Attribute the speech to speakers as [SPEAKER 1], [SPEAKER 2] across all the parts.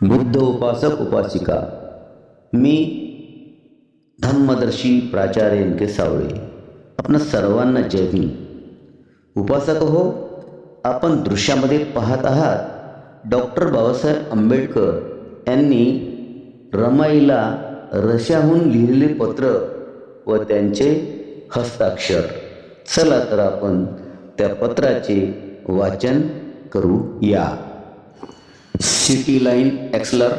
[SPEAKER 1] बुद्ध उपासक उपासिका. मी धम्मदर्शी प्राचार्य एन के सावळे. आपण सर्वांना जय भीम उपासक हो आपण दृश्यामध्ये पाहत आहात डॉक्टर बाबासाहेब आंबेडकर यांनी रमाईला रशाहून लिहिलेले पत्र व त्यांचे हस्ताक्षर. चला तर आपण त्या पत्राचे वाचन करू या city line एक्सलर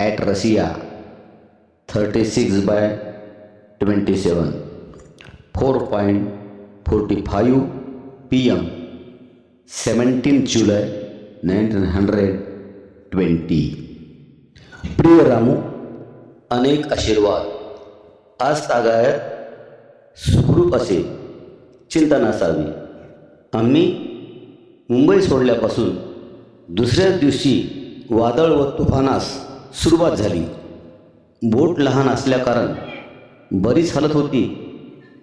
[SPEAKER 1] at Russia thirty six by twenty seven. Four point forty five P M. Seventeen July nineteen hundred twenty. प्रिय रामू अनेक आशीर्वाद. आज तागायत सुखरूप असे चिंता नसावी आम्ही मुंबई सोडल्यापासून दुसऱ्याच दिवशी वादळ व तुफानास सुरुवात झाली. बोट लहान असल्याकारण बरीच हालत होती.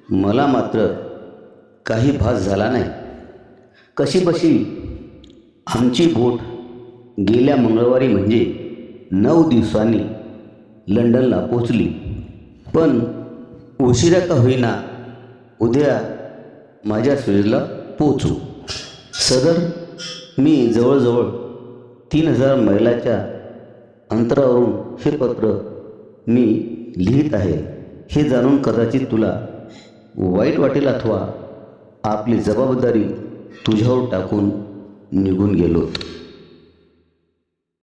[SPEAKER 1] मला मात्र काही भास झाला नाही. कशीबशी आमची बोट गेल्या मंगळवारी म्हणजे नऊ दिवसांनी लंडनला पोचली पण उशिरा का होईना उद्या माझ्या सुईला पोचू सदर मी जवळजवळ तीन हजार मैलाच्या अंतरावरून हे पत्र मी लिहित आहे. हे जाणून कदाचित तुला वाईट वाटेल अथवा आपली जबाबदारी तुझ्यावर टाकून निघून गेलो